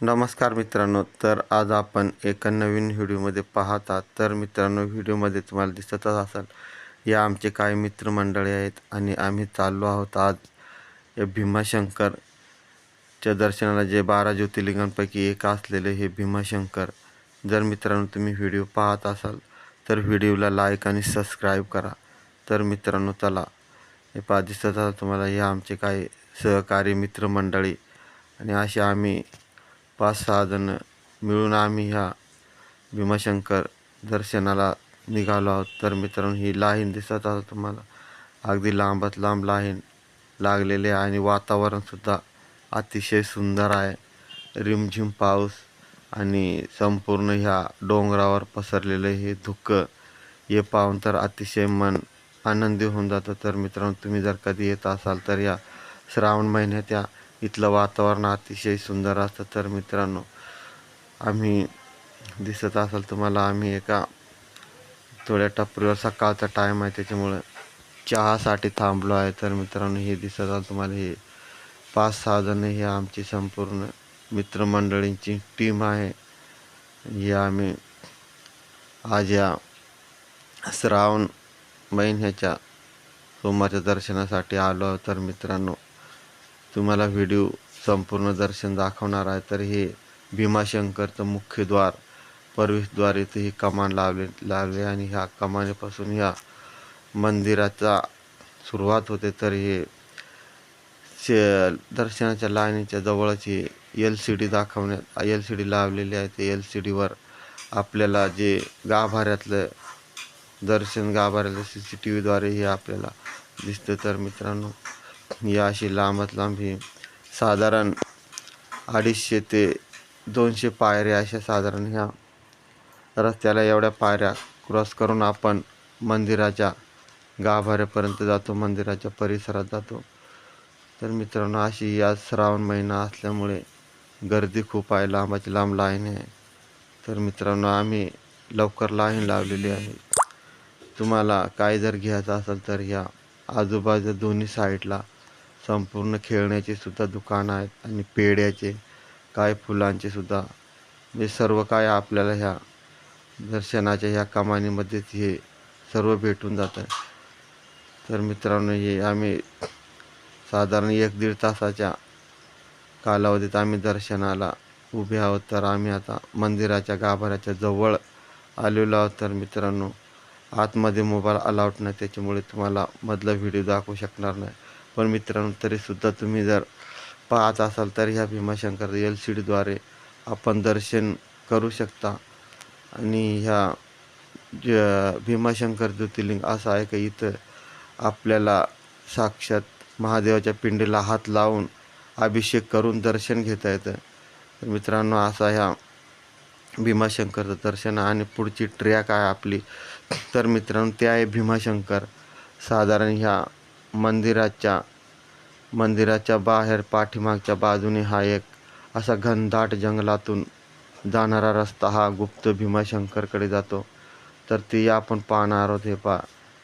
नमस्कार मित्रांनो तर आज आपण एका नवीन व्हिडिओमध्ये पाहता तर मित्रांनो व्हिडिओमध्ये तुम्हाला दिसतच असाल या आमचे काही मित्रमंडळी आहेत आणि आम्ही चाललो आहोत आज या भीमाशंकरच्या दर्शनाला जे बारा ज्योतिर्लिंगांपैकी एक असलेले हे भीमाशंकर. जर मित्रांनो तुम्ही व्हिडिओ पाहत असाल तर व्हिडिओला लाईक आणि सबस्क्राईब करा. तर मित्रांनो चला. हे पा दिसत तुम्हाला हे आमचे काही सहकारी मित्रमंडळी. आणि असे आम्ही पाच सहा जण मिळून आम्ही ह्या भीमाशंकर दर्शनाला निघालो आहोत. तर मित्रांनो ही लाईन दिसत आहे तुम्हाला. अगदी लांबच लांब लाईन लागलेले आहे आणि वातावरणसुद्धा अतिशय सुंदर आहे. रिमझिम पाऊस आणि संपूर्ण ह्या डोंगरावर पसरलेलं हे धुकं हे पाहून तर अतिशय मन आनंदी होऊन जातं. तर मित्रांनो तुम्ही जर कधी येत असाल तर या श्रावण महिन्यात या इथलं वातावरण अतिशय सुंदर असतं. तर मित्रांनो आम्ही दिसत असाल तुम्हाला आम्ही एका थोड्या टपरीवर सकाळचा टाईम आहे. त्याच्यामुळं चहासाठी थांबलो आहे. तर मित्रांनो हे दिसत असाल तुम्हाला हे पाच सहा जण हे आमची संपूर्ण मित्रमंडळींची टीम आहे. हे आम्ही आज या श्रावण महिन्याच्या सोमवारच्या दर्शनासाठी आलो आहोत. तर मित्रांनो तुम्हाला व्हिडिओ संपूर्ण दर्शन दाखवणार आहे तर हे भीमाशंकरचं मुख्य द्वार प्रवेशद्वार इथे ही कमान लावले लावले आणि ह्या कमानेपासून ह्या मंदिराचा सुरुवात होते. तर हे शे दर्शनाच्या लाईनीच्या जवळच हे एल सी डी दाखवण्यात एल सी डी लावलेली आहे. ते एल सी डीवर आपल्याला जे गाभाऱ्यातलं दर्शन गाभाऱ्यातलं सी सी टी व्हीद्वारे हे आपल्याला दिसतं. तर मित्रांनो या अशी लांबात लांब ही साधारण अडीचशे ते दोनशे पायऱ्या अशा साधारण ह्या रस्त्याला एवढ्या पायऱ्या क्रॉस करून आपण मंदिराच्या गाभाऱ्यापर्यंत जातो मंदिराच्या परिसरात जातो. तर मित्रांनो अशी या श्रावण महिना असल्यामुळे गर्दी खूप आहे लांबाची लांब लाईन आहे. तर मित्रांनो आम्ही लवकर लाईन लावलेली आहे. तुम्हाला काय जर घ्यायचं असेल तर ह्या आजूबाजू दोन्ही साईडला संपूर्ण खेळण्याचे सुद्धा दुकान आहेत आणि पेड्याचे काय फुलांचे सुद्धा. म्हणजे सर्व काय आपल्याला ह्या दर्शनाच्या ह्या कमानीमध्येच हे सर्व भेटून जातं. तर मित्रांनो हे आम्ही साधारण एक दीड तासाच्या कालावधीत आम्ही दर्शनाला उभे आहोत. तर आम्ही आता मंदिराच्या गाभाऱ्याच्या जवळ आलेलो आहोत. तर मित्रांनो आतमध्ये मोबाईल अलाउड नाही त्याच्यामुळे तुम्हाला मधला व्हिडिओ दाखवू शकणार नाही. पण मित्रांनो तरीसुद्धा तुम्ही जर पाहत असाल तर ह्या भीमाशंकर एल सी डीद्वारे आपण दर्शन करू शकता. आणि ह्या ज भीमाशंकर ज्योतिर्लिंग असं आहे का इथं आपल्याला साक्षात महादेवाच्या पिंडीला हात लावून अभिषेक करून दर्शन घेता येतं. तर मित्रांनो असा ह्या भीमाशंकरचं दर्शन आणि पुढची ट्रॅक आहे आपली. तर मित्रांनो ते आहे भीमाशंकर साधारण ह्या मंदिराच्या मंदिराच्या बाहेर पाठीमागच्या बाजूने हा एक असा घनदाट जंगलातून जाणारा रस्ता हा गुप्त भीमाशंकरकडे जातो. तर ते आपण पाहणार आहोत हे पा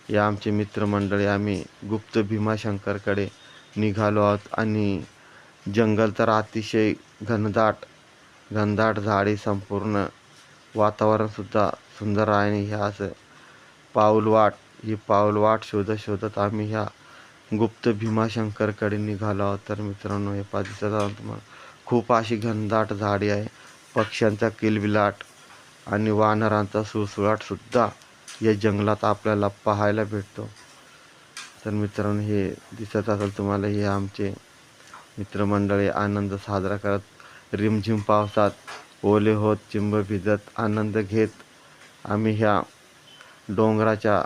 या आमचे मित्रमंडळी आम्ही गुप्त भीमाशंकरकडे निघालो आहोत आणि जंगल तर अतिशय घनदाट घनदाट झाडे संपूर्ण वातावरणसुद्धा सुंदर आहे आणि ह्या असं पाऊलवाट ही पाऊलवाट शोधत शोधत आम्ही ह्या गुप्त भीमाशंकरकडे निघालो. तर मित्रांनो हे पा दिसत तुम्हाला खूप अशी घनदाट झाडी आहे. पक्ष्यांचा किलबिलाट आणि वानरांचा सुळसुळाटसुद्धा या जंगलात आपल्याला पाहायला भेटतो. तर मित्रांनो हे दिसत असेल तुम्हाला हे आमचे मित्रमंडळी आनंद साजरा करत रिमझिम पावसात ओले होत चिंब भिजत आनंद घेत आम्ही ह्या डोंगराच्या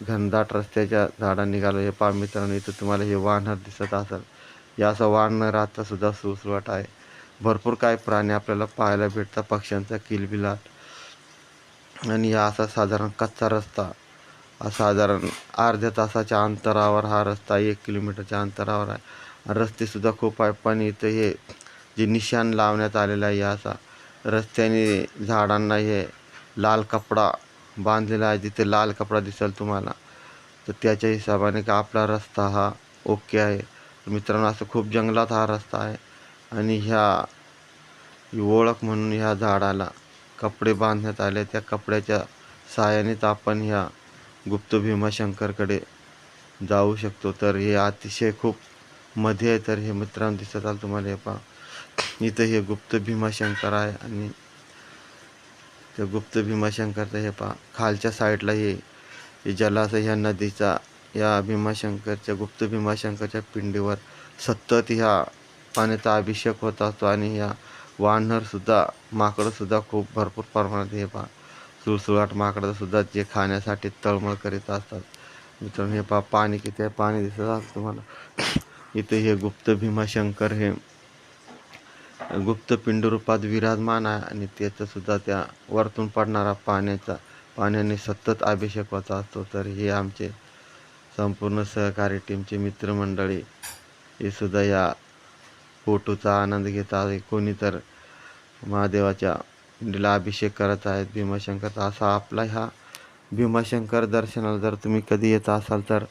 घनदाट रस्त्याच्या झाडा निघालो हे पा मित्रांनो इथं तुम्हाला हे वानर दिसत असेल. या असं राहता सुद्धा सुळसुळाट आहे. भरपूर काय प्राणी आपल्याला पाहायला भेटतात पक्ष्यांचा किलबिलाट. आणि हा असा साधारण कच्चा रस्ता. साधारण अर्ध्या तासाच्या अंतरावर हा रस्ता एक किलोमीटरच्या अंतरावर आहे. रस्तेसुद्धा खूप आहे पण इथं हे जे निशाण लावण्यात आलेलं आहे या असा रस्त्याने झाडांना हे लाल कपडा बांधलेला आहे जिथे लाल कपडा दिसेल तुम्हाला. तर त्याच्या हिशोबाने का आपला रस्ता हा ओके आहे? मित्रांनो असं खूप जंगलात हा रस्ता आहे. आणि ह्या ओळख म्हणून ह्या झाडाला कपडे बांधण्यात आले. त्या कपड्याच्या सहाय्यानेच आपण ह्या गुप्त भीमाशंकरकडे जाऊ शकतो. तर हे अतिशय खूप मध्ये आहे. तर हे मित्रांनो दिसत आलं तुम्हाला हे पहा. इथं हे गुप्त भीमाशंकर आहे आणि त्या गुप्त भीमाशंकरचं हे पहा. खालच्या साईडला हे जलाशय ह्या नदीचा या भीमाशंकरच्या गुप्त भीमाशंकरच्या पिंडीवर सतत ह्या पाण्याचा अभिषेक होत असतो आणि ह्या वानरसुद्धा माकडंसुद्धा खूप भरपूर प्रमाणात हे पहा. सुळसुळाट माकडंसुद्धा जे खाण्यासाठी तळमळ करीत असतात. मित्रांनो हे पहा पाणी किती आहे? पाणी दिसत असतं तुम्हाला. इथे हे गुप्त भीमाशंकर हे गुप्त पिंड रूपात विराजमान आहे आणि त्याचासुद्धा त्या वरतून पडणारा पाण्याचा पाण्याने सतत अभिषेक होत असतो. तर हे आमचे संपूर्ण सहकारी टीमचे मित्रमंडळी हे सुद्धा या फोटोचा आनंद घेत आहे कोणी तर महादेवाच्या पिंडीला अभिषेक करत आहेत भीमाशंकरचा असा आपला ह्या भीमाशंकर दर्शनाला जर तुम्ही कधी येत असाल तर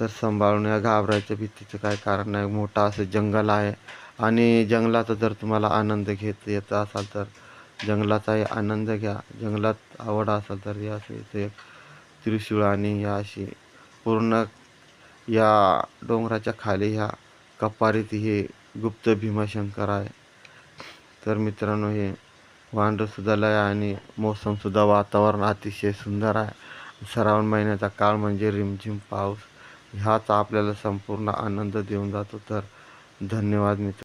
तर सांभाळून या घाबरायचं भीतीचं काय कारण नाही. मोठा असं जंगल आहे. आणि जंगलाचा जर तुम्हाला आनंद घेत येत असाल तर जंगलाचाही आनंद घ्या. जंगलात आवड असेल तर या असं इथे एक त्रिशूळ आणि या अशी पूर्ण या डोंगराच्या खाली ह्या कपारीत हे गुप्त भीमाशंकर आहे. तर मित्रांनो हे वांडरसुद्धा लय आणि मोसमसुद्धा वातावरण अतिशय सुंदर आहे. श्रावण महिन्याचा काळ म्हणजे रिमझिम पाऊस. ह्याच आपल्याला संपूर्ण आनंद देऊन जातो. तर धन्यवाद मित्र